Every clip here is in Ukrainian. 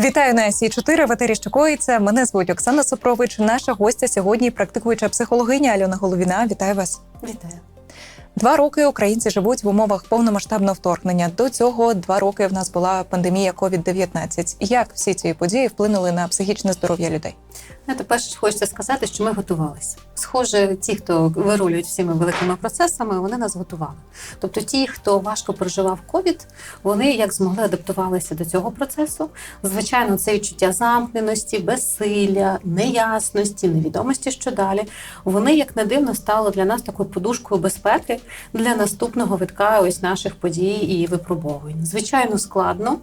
Вітаю на Сі 4 в етері Щокоїться. Мене звуть Оксана Сопрович. Наша гостя сьогодні практикуюча психологиня Альона Головіна. Вітаю вас. Вітаю. Два роки українці живуть в умовах повномасштабного вторгнення. До цього два роки в нас була пандемія COVID-19. Як всі ці події вплинули на психічне здоров'я людей? Знаєте, перше хочеться сказати, що ми готувалися. Схоже, ті, хто вирулюють всіми великими процесами, вони нас готували. Тобто, ті, хто важко переживав ковід, вони як змогли адаптувалися до цього процесу. Звичайно, це відчуття замкненості, безсилля, неясності, невідомості, що далі. Вони, як не дивно, стали для нас такою подушкою безпеки для наступного витка ось наших подій і випробовувань. Звичайно, складно.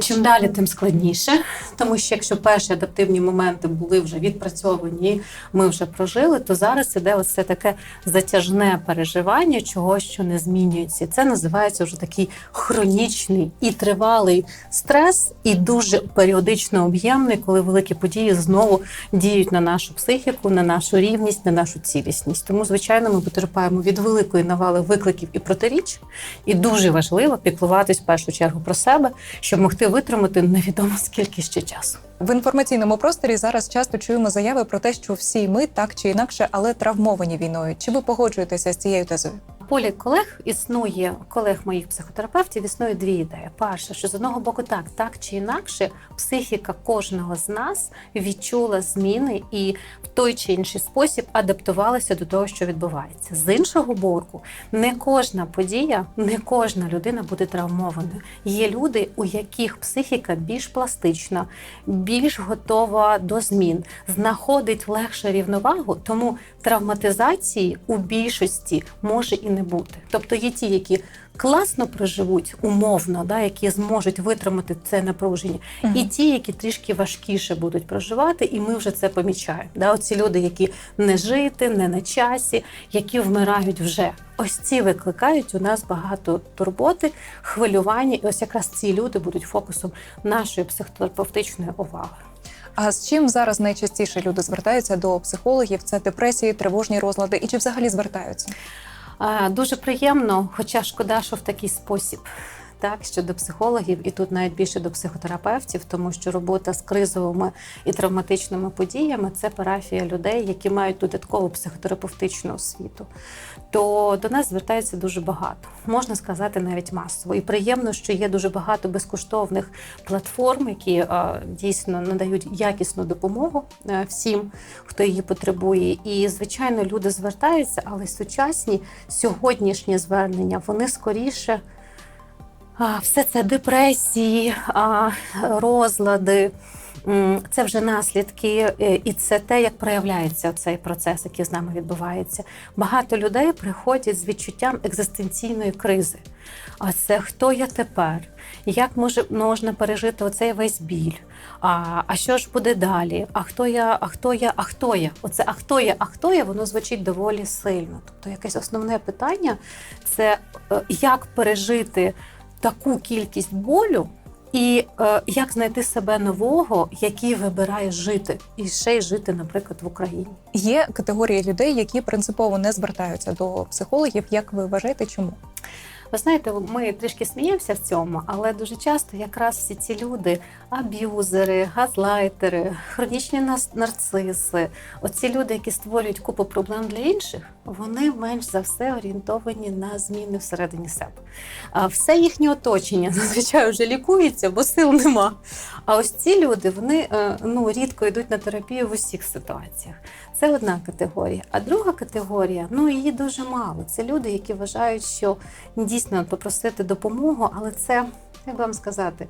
Чим далі, тим складніше, тому що якщо перші адаптивні моменти були вже відпрацьовані, ми вже прожили, то зараз іде оце таке затяжне переживання чогось, що не змінюється. Це називається вже такий хронічний і тривалий стрес, і дуже періодично об'ємний, коли великі події знову діють на нашу психіку, на нашу рівність, на нашу цілісність. Тому, звичайно, ми потерпаємо від великої навали викликів і протиріч, і дуже важливо піклуватись в першу чергу про себе, щоб могти витримати невідомо скільки ще часу. В інформаційному просторі зараз часто чуємо заяви про те, що всі ми так чи інакше, але травмовані війною. Чи ви погоджуєтеся з цією тезою? Полі колег існує колег моїх психотерапевтів. Існує дві ідеї. Перше, що з одного боку, так, так чи інакше, психіка кожного з нас відчула зміни і в той чи інший спосіб адаптувалася до того, що відбувається. З іншого боку, не кожна подія, не кожна людина буде травмованою. Є люди, у яких психіка більш пластична, більш готова до змін, знаходить легше рівновагу, тому травматизації у більшості може і не бути. Тобто є ті, які класно проживуть умовно, да, які зможуть витримати це напруження, Мгм. і ті, які трішки важкіше будуть проживати, і ми вже це помічаємо. Да, оці люди, які не жити, не на часі, які вмирають вже. Ось ці викликають у нас багато турботи, хвилювання, і ось якраз ці люди будуть фокусом нашої психотерапевтичної уваги. А з чим зараз найчастіше люди звертаються до психологів? Це депресії, тривожні розлади, і чи взагалі звертаються? Дуже приємно, хоча шкода, що в такий спосіб. Так, що до психологів, і тут навіть більше до психотерапевтів, тому що робота з кризовими і травматичними подіями це парафія людей, які мають додаткову психотерапевтичну освіту. То до нас звертається дуже багато, можна сказати, навіть масово. І приємно, що є дуже багато безкоштовних платформ, які е, дійсно надають якісну допомогу е, всім, хто її потребує. І звичайно, люди звертаються, але сучасні сьогоднішні звернення вони скоріше. Все це депресії, розлади. Це вже наслідки, е, і це те, як проявляється цей процес, який з нами відбувається. Багато людей приходять з відчуттям екзистенційної кризи. А це хто я тепер? Як може можна пережити оцей весь біль? А, а що ж буде далі? А хто я? А хто я? А хто я? Оце а хто я? А хто я? Воно звучить доволі сильно. Тобто, якесь основне питання це е, як пережити таку кількість болю, і е, як знайти себе нового, який вибирає жити, і ще й жити, наприклад, в Україні. Є категорії людей, які принципово не звертаються до психологів. Як ви вважаєте, чому? Ви знаєте, ми трішки сміємося в цьому, але дуже часто якраз всі ці люди аб'юзери, газлайтери, хронічні нарциси, оці люди, які створюють купу проблем для інших, вони менш за все орієнтовані на зміни всередині себе. А все їхнє оточення зазвичай вже лікується, бо сил нема. А ось ці люди вони е, ну рідко йдуть на терапію в усіх ситуаціях. Це одна категорія. А друга категорія, ну її дуже мало. Це люди, які вважають, що дійсно попросити допомогу, але це як вам сказати.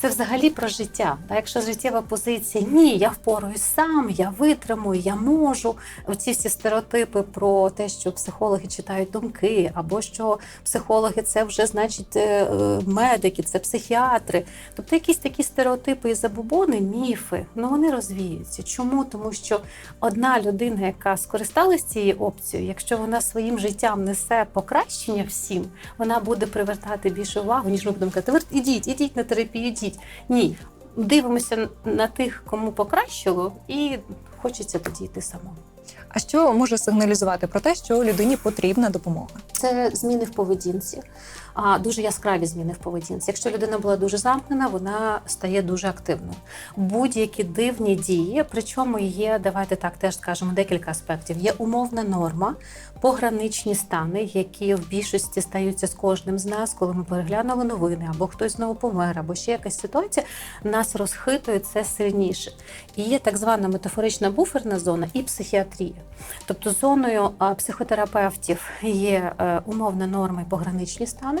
Це взагалі про життя. Та якщо життєва позиція ні, я впораюсь сам, я витримую, я можу. Оці всі стереотипи про те, що психологи читають думки, або що психологи це вже значить е, е, медики, це психіатри. Тобто якісь такі стереотипи і забобони, міфи, ну вони розвіються. Чому? Тому що одна людина, яка скористалась цією опцією, якщо вона своїм життям несе покращення всім, вона буде привертати більше увагу, ніж ми будемо казати, «Ви ідіть, ідіть на терапію, ідіть. Ні. Дивимося на тих, кому покращило, і хочеться тоді йти самому. А що може сигналізувати про те, що людині потрібна допомога? Це зміни в поведінці. Дуже яскраві зміни в поведінці. Якщо людина була дуже замкнена, вона стає дуже активною. Будь-які дивні дії, причому є, давайте так теж скажемо декілька аспектів. Є умовна норма, пограничні стани, які в більшості стаються з кожним з нас, коли ми переглянули новини, або хтось знову помер, або ще якась ситуація, нас розхитує це сильніше. І є так звана метафорична буферна зона і психіатрія. Тобто зоною психотерапевтів є е, умовна норма і пограничні стани.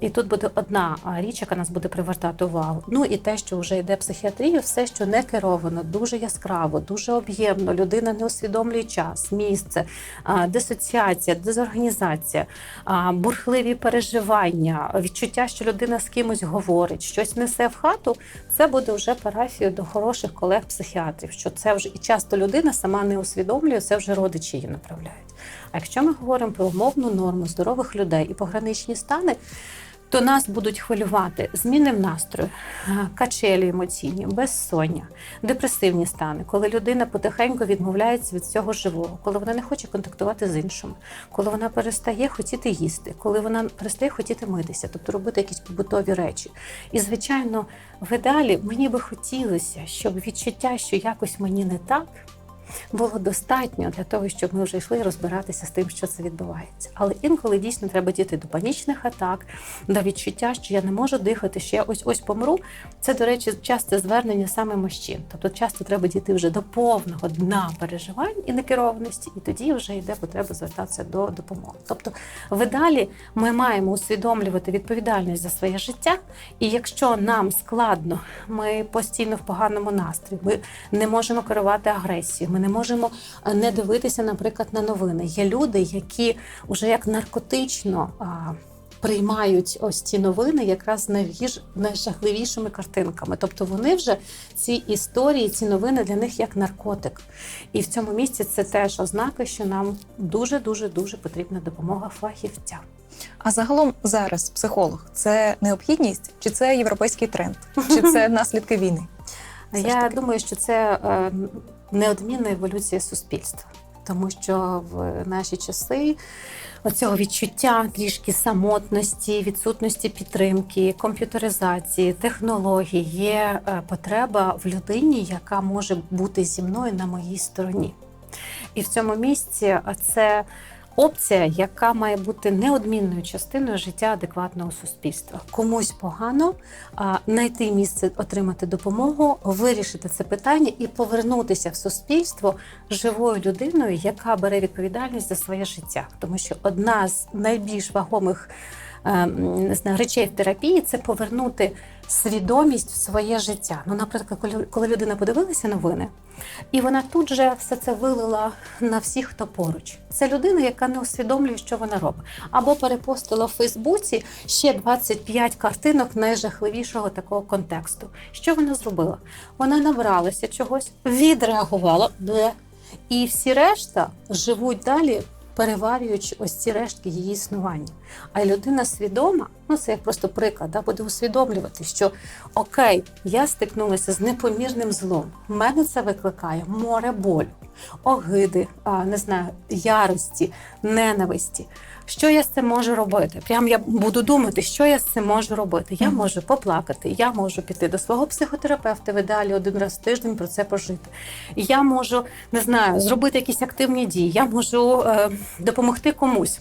І тут буде одна річ, яка нас буде привертати увагу. Ну і те, що вже йде психіатрія, все, що не керовано, дуже яскраво, дуже об'ємно. Людина не усвідомлює час, місце, дисоціація, дезорганізація, бурхливі переживання, відчуття, що людина з кимось говорить, щось несе в хату. Це буде вже парафією до хороших колег-психіатрів. Що це вже і часто людина сама не усвідомлює, це вже родичі її направляють. А якщо ми говоримо про умовну норму здорових людей і пограничні стани, то нас будуть хвилювати зміни в настрою, качелі емоційні, безсоння, депресивні стани, коли людина потихеньку відмовляється від всього живого, коли вона не хоче контактувати з іншими, коли вона перестає хотіти їсти, коли вона перестає хотіти митися, тобто робити якісь побутові речі. І, звичайно, в ідеалі мені би хотілося, щоб відчуття, що якось мені не так. Було достатньо для того, щоб ми вже йшли розбиратися з тим, що це відбувається. Але інколи дійсно треба діти до панічних атак, до відчуття, що я не можу дихати, що я ось ось помру. Це, до речі, часте звернення саме мужчин. Тобто, часто треба дійти вже до повного дна переживань і некерованості, і тоді вже йде потреба звертатися до допомоги. Тобто, в ідеалі ми маємо усвідомлювати відповідальність за своє життя. І якщо нам складно, ми постійно в поганому настрої, ми не можемо керувати агресією, ми не можемо е, не дивитися, наприклад, на новини. Є люди, які вже як наркотично. Приймають ось ці новини якраз найжахливішими картинками. Тобто вони вже ці історії, ці новини для них як наркотик. І в цьому місці це теж ознака, що нам дуже дуже дуже потрібна допомога фахівця. А загалом зараз психолог це необхідність, чи це європейський тренд, чи це наслідки війни? Я думаю, що це е, неодмінна еволюція суспільства, тому що в наші часи оцього відчуття трішки самотності, відсутності підтримки, комп'ютеризації, технологій є е, потреба в людині, яка може бути зі мною на моїй стороні. І в цьому місці е, це опція, яка має бути неодмінною частиною життя адекватного суспільства. Комусь погано знайти місце, отримати допомогу, вирішити це питання і повернутися в суспільство живою людиною, яка бере відповідальність за своє життя. Тому що одна з найбільш вагомих е, не знаю, речей в терапії це повернути свідомість в своє життя. Ну, наприклад, коли, коли людина подивилася новини, і вона тут же все це вилила на всіх, хто поруч. Це людина, яка не усвідомлює, що вона робить. Або перепостила в Фейсбуці ще 25 картинок найжахливішого такого контексту. Що вона зробила? Вона набралася чогось, відреагувала, і всі решта живуть далі. Переварюючи ось ці рештки її існування. А людина свідома, ну це як просто приклад, да, буде усвідомлювати, що окей, я стикнулася з непомірним злом. В мене це викликає море болю, огиди, не знаю, ярості, ненависті. Що я з цим можу робити? Прям я буду думати, що я з цим можу робити. Я можу поплакати, я можу піти до свого психотерапевта в ідеалі один раз в тиждень про це пожити. Я можу не знаю, зробити якісь активні дії, я можу е, допомогти комусь.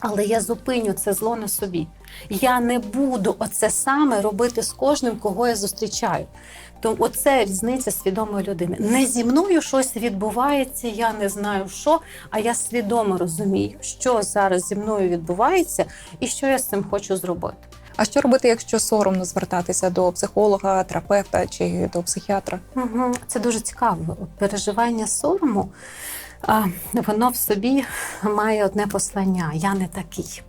Але я зупиню це зло на собі. Я не буду оце саме робити з кожним, кого я зустрічаю. То оце різниця свідомої людини. Не зі мною щось відбувається, я не знаю що, а я свідомо розумію, що зараз зі мною відбувається і що я з цим хочу зробити. А що робити, якщо соромно звертатися до психолога, терапевта чи до психіатра? Угу. Це дуже цікаво. Переживання сорому, воно в собі має одне послання: я не такий.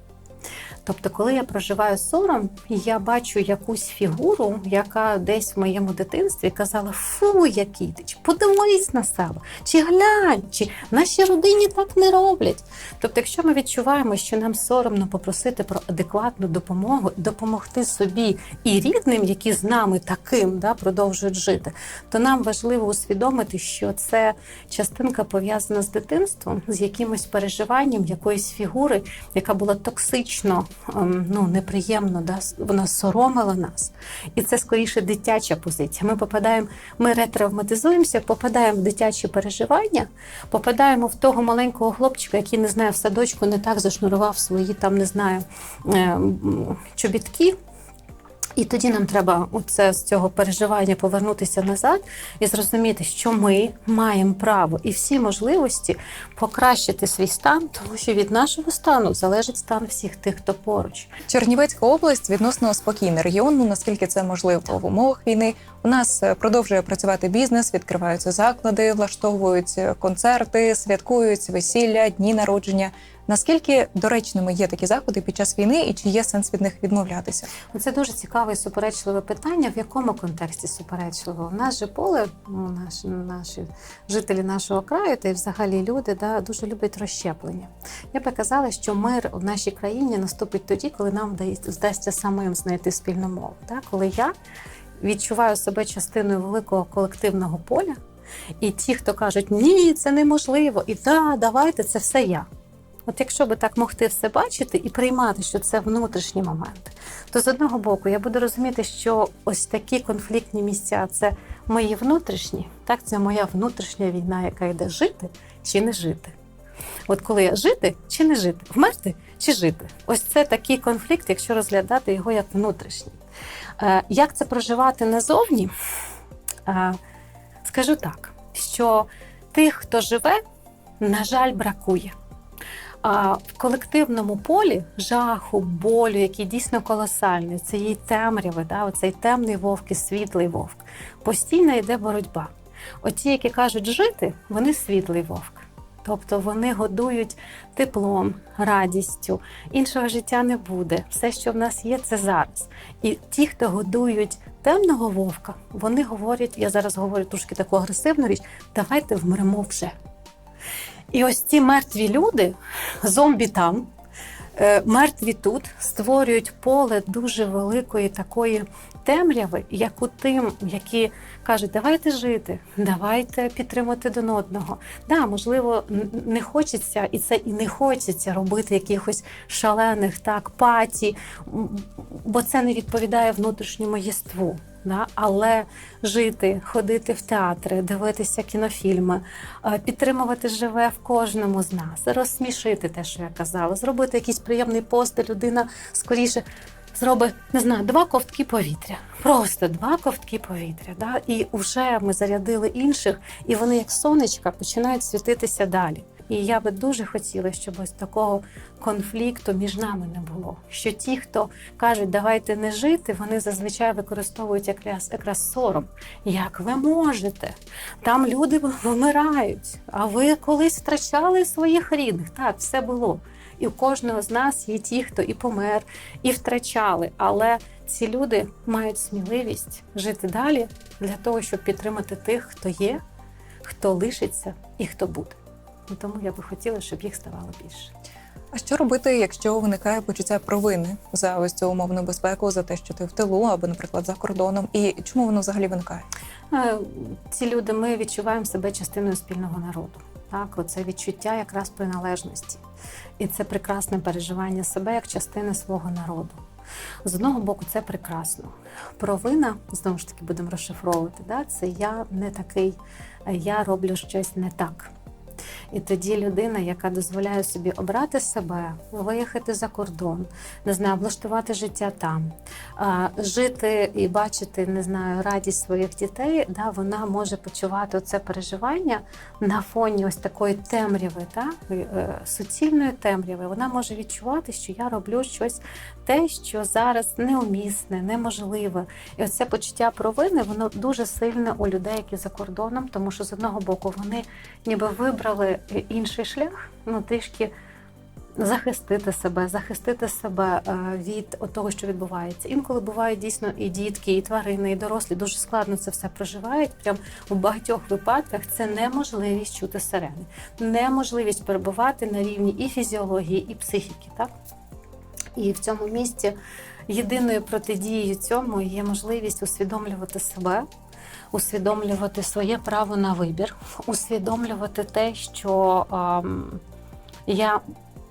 Тобто, коли я проживаю сором, я бачу якусь фігуру, яка десь в моєму дитинстві казала: Фу, який ти, чи подивись на себе, чи глянь, чи нашій родині так не роблять. Тобто, якщо ми відчуваємо, що нам соромно попросити про адекватну допомогу, допомогти собі і рідним, які з нами таким да, продовжують жити, то нам важливо усвідомити, що це частинка пов'язана з дитинством, з якимось переживанням якоїсь фігури, яка була токсично ну, неприємно, да? вона соромила нас. І це скоріше дитяча позиція. Ми попадаємо, ми ретравматизуємося, попадаємо в дитячі переживання, попадаємо в того маленького хлопчика, який не знаю, в садочку не так зашнурував свої там, не знаю, е, чобітки. І тоді нам треба оце з цього переживання повернутися назад і зрозуміти, що ми маємо право і всі можливості покращити свій стан, тому що від нашого стану залежить стан всіх тих, хто поруч. Чернівецька область відносно спокійний регіон. Ну наскільки це можливо в умовах війни. У нас е, продовжує працювати бізнес, відкриваються заклади, влаштовують е, концерти, святкують весілля, дні народження. Наскільки доречними є такі заходи під час війни, і чи є сенс від них відмовлятися? Це дуже цікаве і суперечливе питання. В якому контексті суперечливо? У нас же поле, ну, наші, наші жителі нашого краю та й взагалі люди да, дуже люблять розщеплення. Я би казала, що мир в нашій країні наступить тоді, коли нам вдасться самим знайти спільну мову. Да? Коли я відчуваю себе частиною великого колективного поля, і ті, хто кажуть, ні, це неможливо, і да, давайте, це все я. От якщо би так могти все бачити і приймати, що це внутрішні моменти, то з одного боку я буду розуміти, що ось такі конфліктні місця це мої внутрішні, так це моя внутрішня війна, яка йде жити чи не жити. От коли я жити чи не жити, вмерти чи жити, ось це такий конфлікт, якщо розглядати його як внутрішній. Е, Як це проживати назовні? Е, Скажу так, що тих, хто живе, на жаль, бракує. А в колективному полі жаху, болю, який дійсно колосальний, цієї темряви, да, оцей темний вовк і світлий вовк, постійно йде боротьба. Оті, які кажуть жити, вони світлий вовк. Тобто вони годують теплом, радістю, іншого життя не буде. Все, що в нас є, це зараз. І ті, хто годують темного вовка, вони говорять, я зараз говорю трошки таку агресивну річ, давайте вмремо вже. І ось ці мертві люди, зомбі там, е, мертві тут, створюють поле дуже великої такої темряви, як у тим, які кажуть, давайте жити, давайте підтримати один одного. Да, можливо, не хочеться, і це і не хочеться робити якихось шалених так паті, бо це не відповідає внутрішньому єству. Да? Але жити, ходити в театри, дивитися кінофільми, е, підтримувати живе в кожному з нас, розсмішити те, що я казала, зробити якийсь приємний пост, людина скоріше зробить, не знаю, два ковтки повітря. Просто два ковтки повітря. Да? І вже ми зарядили інших, і вони, як сонечка, починають світитися далі. І я би дуже хотіла, щоб ось такого конфлікту між нами не було. Що ті, хто кажуть, давайте не жити, вони зазвичай використовують якраз, якраз сором. Як ви можете? Там люди вмирають, а ви колись втрачали своїх рідних. Так, все було. І у кожного з нас є ті, хто і помер, і втрачали. Але ці люди мають сміливість жити далі для того, щоб підтримати тих, хто є, хто лишиться і хто буде. І тому я би хотіла, щоб їх ставало більше. А що робити, якщо виникає почуття провини за ось цю умовну безпеку, за те, що ти в тилу або, наприклад, за кордоном, і чому воно взагалі виникає? Е, Ці люди ми відчуваємо себе частиною спільного народу. Так, оце відчуття якраз приналежності. І це прекрасне переживання себе як частини свого народу. З одного боку, це прекрасно. Провина, знову ж таки, будемо розшифровувати, да? це я не такий, я роблю щось не так. І тоді людина, яка дозволяє собі обрати себе, виїхати за кордон, не знаю, влаштувати життя там, жити і бачити, не знаю, радість своїх дітей, да, вона може почувати це переживання на фоні ось такої темряви, да, е, суцільної темряви. Вона може відчувати, що я роблю щось те, що зараз неумісне, неможливе. І оце почуття провини, воно дуже сильне у людей, які за кордоном, тому що з одного боку вони ніби вибрали інший шлях, ну трішки захистити себе, захистити себе е, від того, що відбувається. Інколи бувають дійсно і дітки, і тварини, і дорослі дуже складно це все проживають. Прям у багатьох випадках це неможливість чути сирени, неможливість перебувати на рівні і фізіології, і психіки. Так і в цьому місці єдиною протидією цьому є можливість усвідомлювати себе. Усвідомлювати своє право на вибір, усвідомлювати те, що ем, я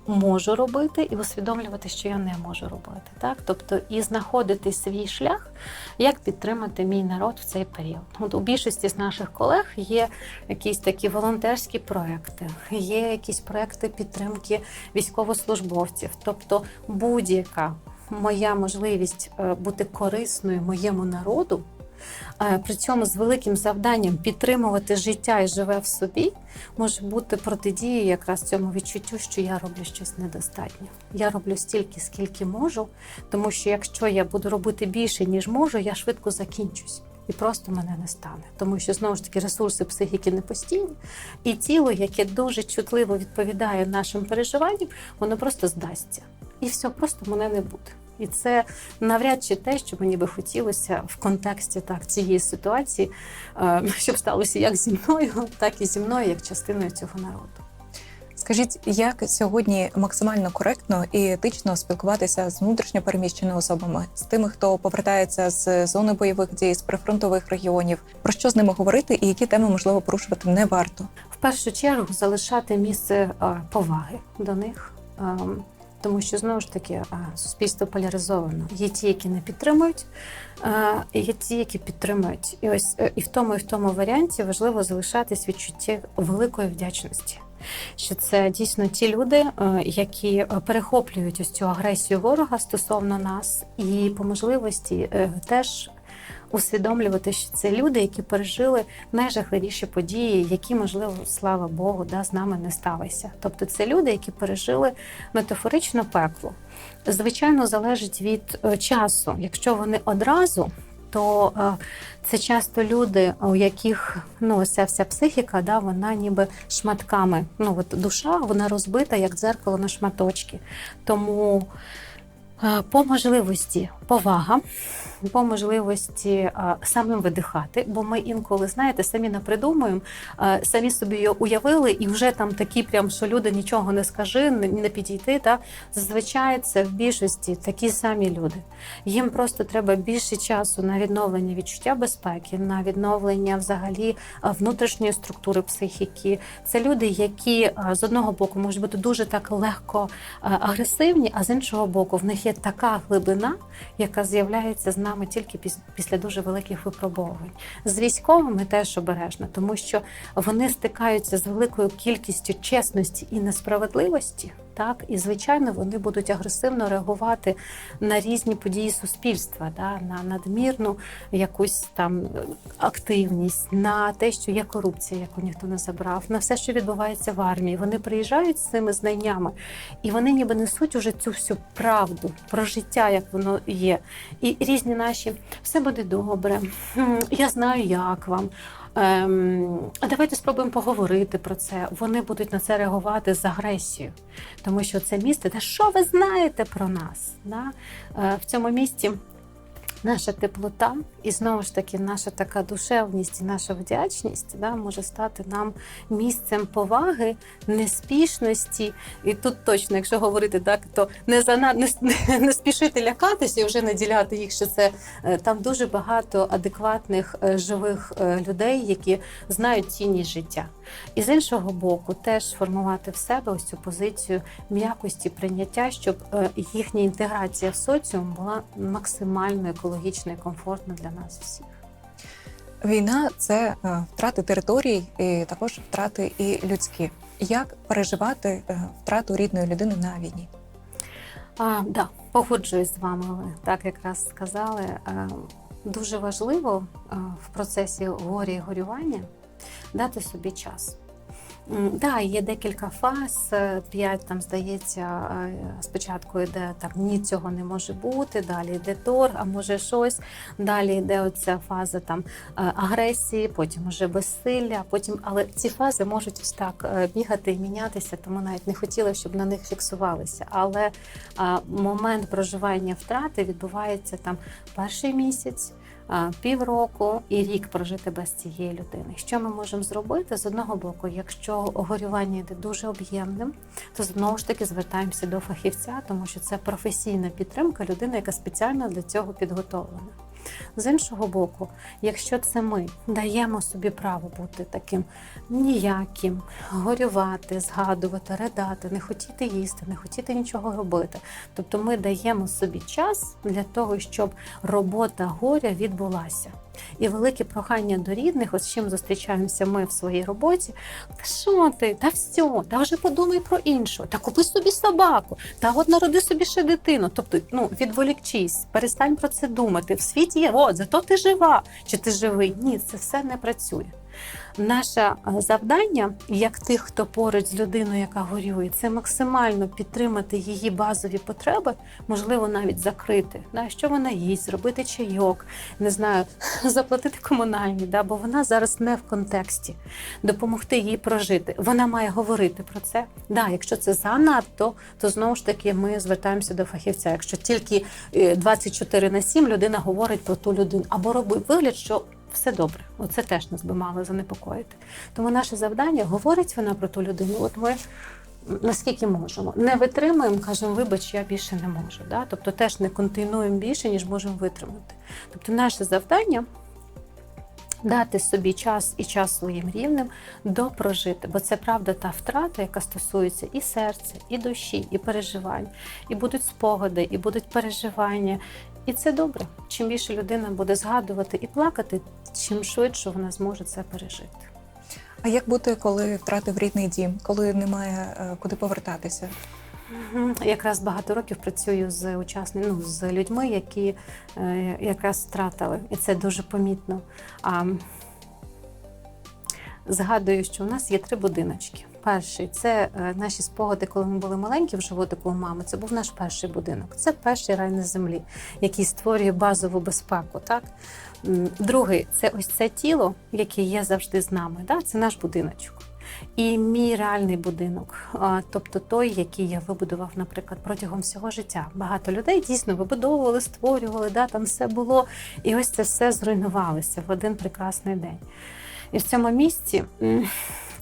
можу робити, і усвідомлювати, що я не можу робити. Так? Тобто, і знаходити свій шлях, як підтримати мій народ в цей період. От у більшості з наших колег є якісь такі волонтерські проекти, є якісь проекти підтримки військовослужбовців. Тобто, будь-яка моя можливість е, бути корисною моєму народу. При цьому з великим завданням підтримувати життя і живе в собі, може бути протидією якраз цьому відчуттю, що я роблю щось недостатньо. Я роблю стільки, скільки можу, тому що якщо я буду робити більше, ніж можу, я швидко закінчусь. І просто мене не стане, тому що знову ж таки ресурси психіки не постійні, і тіло, яке дуже чутливо відповідає нашим переживанням, воно просто здасться. І все, просто мене не буде. І це навряд чи те, що мені би хотілося в контексті так цієї ситуації, е, щоб сталося як зі мною, так і зі мною, як частиною цього народу. Скажіть, як сьогодні максимально коректно і етично спілкуватися з внутрішньо переміщеними особами, з тими, хто повертається з зони бойових дій, з прифронтових регіонів, про що з ними говорити і які теми можливо порушувати не варто? В першу чергу залишати місце е, поваги до них. Тому що знову ж таки суспільство поляризовано. Є ті, які не підтримують, є ті, які підтримують. І ось е, і в тому, і в тому варіанті важливо залишатись відчуття великої вдячності. Що це дійсно ті люди, е, які е, перехоплюють ось цю агресію ворога стосовно нас, і по можливості теж усвідомлювати, що це люди, які пережили найжахливіші події, які, можливо, слава Богу, да, з нами не сталися. Тобто, це люди, які пережили метафорично пекло. Звичайно, залежить від е, часу. Якщо вони одразу, то е, це часто люди, у яких ну ця вся психіка, да, вона ніби шматками. Ну от душа вона розбита як дзеркало на шматочки. Тому е, по можливості повага, по можливості самим видихати, бо ми інколи, знаєте, самі напридумуємо, е, самі собі її уявили, і вже там такі, прям, що люди нічого не скажи, не не підійти. Та зазвичай це в більшості такі самі люди. Їм просто треба більше часу на відновлення відчуття безпеки, на відновлення взагалі внутрішньої структури психіки. Це люди, які з одного боку можуть бути дуже так легко агресивні, а з іншого боку, в них є така глибина, яка з'являється з нами тільки після дуже великих випробовувань. З військовими теж обережно, тому що вони стикаються з великою кількістю чесності і несправедливості. Так, і звичайно, вони будуть агресивно реагувати на різні події суспільства, да, на надмірну якусь там активність, на те, що є корупція, яку ніхто не забрав, на все, що відбувається в армії. Вони приїжджають з цими знаннями, і вони ніби несуть уже цю всю правду про життя, як воно є. І різні наші все буде добре. Я знаю, як вам. Ем, давайте спробуємо поговорити про це. Вони будуть на це реагувати з агресією, тому що це місце, де що ви знаєте про нас? Да? Е, в цьому місті наша теплота і знову ж таки наша така душевність і наша вдячність да, може стати нам місцем поваги, неспішності. І тут точно, якщо говорити так, то не за не, не, спішити лякатися і вже наділяти їх, що це е, там дуже багато адекватних е, живих е, людей, які знають цінність життя. І з іншого боку, теж формувати в себе ось цю позицію м'якості прийняття, щоб їхня інтеграція в соціум була максимально екологічна і комфортна для нас всіх. Війна це е, втрати територій, і також втрати і людські. Як переживати е, втрату рідної людини на війні? А, да, погоджуюсь з вами. Так якраз сказали. Е, Дуже важливо в процесі горя і горювання дати собі час. Да, є декілька фаз. е, П'ять там здається, е, спочатку йде так, ні, цього не може бути. Далі йде торг, а може щось. Далі йде оця фаза там е, агресії, потім уже безсилля. Потім, але ці фази можуть ось так бігати і мінятися, тому навіть не хотіла, щоб на них фіксувалися. Але момент проживання втрати відбувається там перший місяць. Півроку і рік прожити без цієї людини. Що ми можемо зробити з одного боку, якщо горювання йде дуже об'ємним, то знову ж таки звертаємося до фахівця, тому що це професійна підтримка людини, яка спеціально для цього підготовлена. З іншого боку, якщо це ми даємо собі право бути таким ніяким, горювати, згадувати, ридати, не хотіти їсти, не хотіти нічого робити. Тобто ми даємо собі час для того, щоб робота горя відбулася. І велике прохання до рідних, ось з чим зустрічаємося ми в своїй роботі. Та що ти? Та все, та вже подумай про іншу, та купи собі собаку, та от народи собі ще дитину. Тобто, ну відволікчись, перестань про це думати. В світі є, от зато ти жива, чи ти живий. Ні, це все не працює. Наше е, завдання, як тих, хто поруч з людиною, яка горює, це максимально підтримати її базові потреби, можливо, навіть закрити. Да, що вона їсть, зробити чайок, не знаю, заплатити комунальні, да, бо вона зараз не в контексті, допомогти їй прожити. Вона має говорити про це. Да, якщо це занадто, то знову ж таки ми звертаємося до фахівця. Якщо тільки е, 24 на 7 людина говорить про ту людину, або робить вигляд, що все добре. Оце теж нас би мало занепокоїти. Тому наше завдання говорить вона про ту людину. От ми наскільки можемо. Не витримуємо, кажемо, вибач, я більше не можу. Да? Тобто теж не континуємо більше, ніж можемо витримати. Тобто, наше завдання. Дати собі час і час своїм рівним допрожити, бо це правда та втрата, яка стосується і серця, і душі, і переживань, і будуть спогади, і будуть переживання. І це добре. Чим більше людина буде згадувати і плакати, чим швидше вона зможе це пережити. А як бути, коли втратив рідний дім, коли немає е, куди повертатися? Якраз багато років працюю з учасниками, ну, з людьми, які е, якраз втратили, і це дуже помітно. А, згадую, що у нас є три будиночки. Перший це е, наші спогади, коли ми були маленькі в животику у мами. Це був наш перший будинок. Це перший рай на землі, який створює базову безпеку. Так? Другий це ось це тіло, яке є завжди з нами. Да? Це наш будиночок. І мій реальний будинок, тобто той, який я вибудував, наприклад, протягом всього життя. Багато людей дійсно вибудовували, створювали, да, там все було. І ось це все зруйнувалося в один прекрасний день. І в цьому місці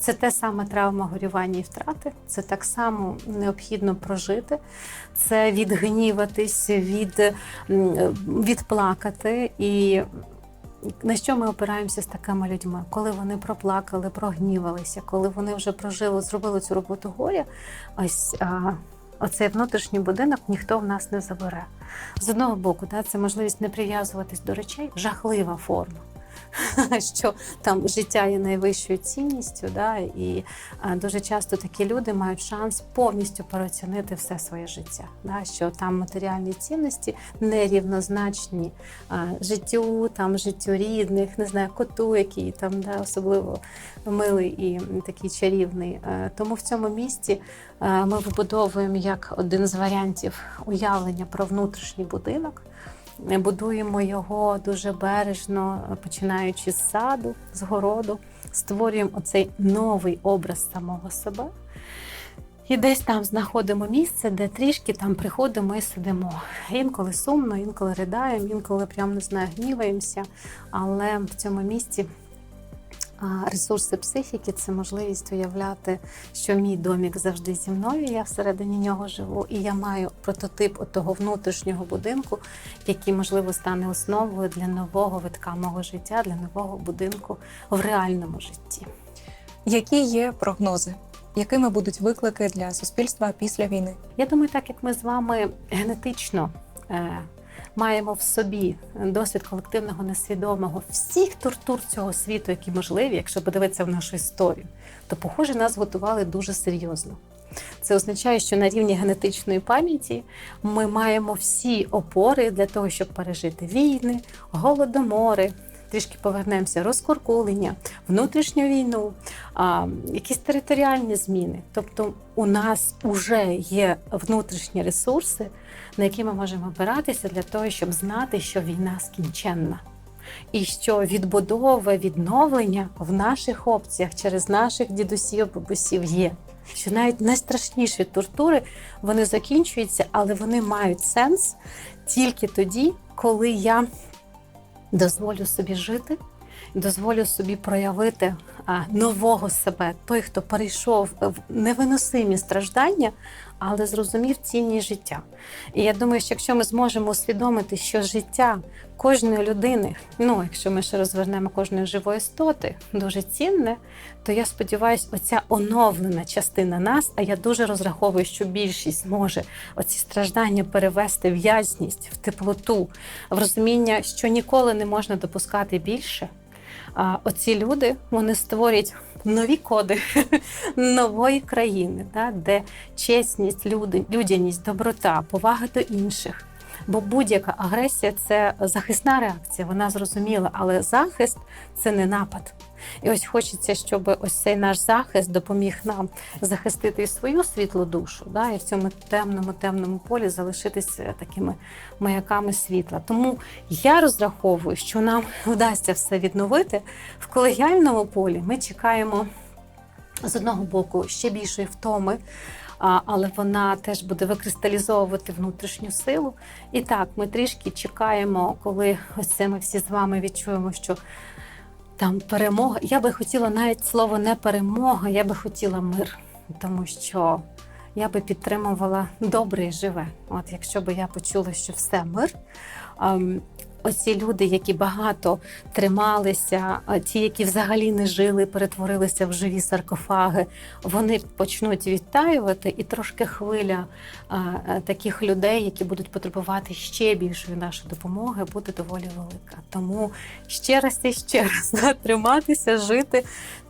це те саме травма горювання і втрати. Це так само необхідно прожити, це відгніватись, від, відплакати і на що ми опираємося з такими людьми, коли вони проплакали, прогнівалися, коли вони вже прожили, зробили цю роботу горя, ось а, оцей внутрішній будинок ніхто в нас не забере. З одного боку, да, це можливість не прив'язуватись до речей, жахлива форма. Що там життя є найвищою цінністю, да, і дуже часто такі люди мають шанс повністю переоцінити все своє життя. Да, що там матеріальні цінності нерівнозначні життю, там життю рідних, не знаю, коту, який там да, особливо милий і такий чарівний. Е, Тому в цьому місці е, ми вибудовуємо як один з варіантів уявлення про внутрішній будинок. Будуємо його дуже бережно, починаючи з саду, з городу, створюємо оцей новий образ самого себе. І десь там знаходимо місце, де трішки там приходимо і сидимо. Інколи сумно, інколи ридаємо, інколи прям не знаю, гніваємося. Але в цьому місці ресурси психіки це можливість уявляти, що мій домік завжди зі мною, я всередині нього живу, і я маю прототип того внутрішнього будинку, який, можливо, стане основою для нового витка мого життя, для нового будинку в реальному житті. Які є прогнози? Якими будуть виклики для суспільства після війни? Я думаю, так як ми з вами генетично е, маємо в собі досвід колективного несвідомого всіх тортур цього світу, які можливі, якщо подивитися в нашу історію, то похоже нас готували дуже серйозно. Це означає, що на рівні генетичної пам'яті ми маємо всі опори для того, щоб пережити війни, голодомори. Трішки повернемося, розкуркулення, внутрішню війну, а, якісь територіальні зміни. Тобто у нас вже є внутрішні ресурси, на які ми можемо опиратися для того, щоб знати, що війна скінченна. І що відбудова, відновлення в наших опціях через наших дідусів, бабусів є. Що навіть найстрашніші тортури вони закінчуються, але вони мають сенс тільки тоді, коли я дозволю собі жити, дозволю собі проявити нового себе, той, хто перейшов в невиносимі страждання, але зрозумів цінність життя. І я думаю, що якщо ми зможемо усвідомити, що життя кожної людини, ну якщо ми ще розвернемо кожної живої істоти, дуже цінне, то я сподіваюся, оця оновлена частина нас, а я дуже розраховую, що більшість зможе оці страждання перевести в ясність, в теплоту, в розуміння, що ніколи не можна допускати більше. А оці люди вони створять нові коди нової країни, да, де чесність, люди, людяність, доброта, повага до інших. Бо будь-яка агресія це захисна реакція, вона зрозуміла, але захист це не напад. І ось хочеться, щоб ось цей наш захист допоміг нам захистити і свою світлу душу, да, і в цьому темному темному полі залишитися такими маяками світла. Тому я розраховую, що нам вдасться все відновити в колегіальному полі. Ми чекаємо з одного боку ще більшої втоми. Але вона теж буде викристалізовувати внутрішню силу. І так, ми трішки чекаємо, коли ось це ми всі з вами відчуємо, що там перемога. Я би хотіла навіть слово не перемога, я би хотіла мир, тому що я би підтримувала добре і живе. От якщо би я почула, що все мир. Оці люди, які багато трималися, ті, які взагалі не жили, перетворилися в живі саркофаги, вони почнуть відтаювати, і трошки хвиля а, а, таких людей, які будуть потребувати ще більшої нашої допомоги, буде доволі велика. Тому ще раз і ще раз да, триматися, жити,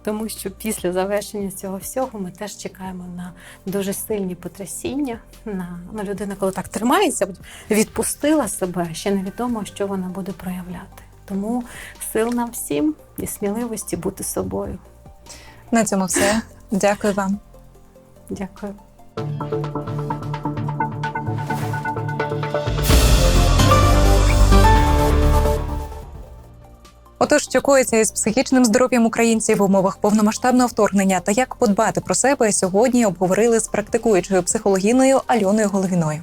тому що після завершення цього всього ми теж чекаємо на дуже сильні потрясіння. На, на людину, коли так тримається, відпустила себе, ще невідомо, що вона буде проявляти. Тому сил нам всім і сміливості бути собою. На цьому все. Дякую вам. Дякую. Отож, що коїться із психічним здоров'ям українців в умовах повномасштабного вторгнення та як подбати про себе сьогодні обговорили з практикуючою психологіною Альоною Головіною.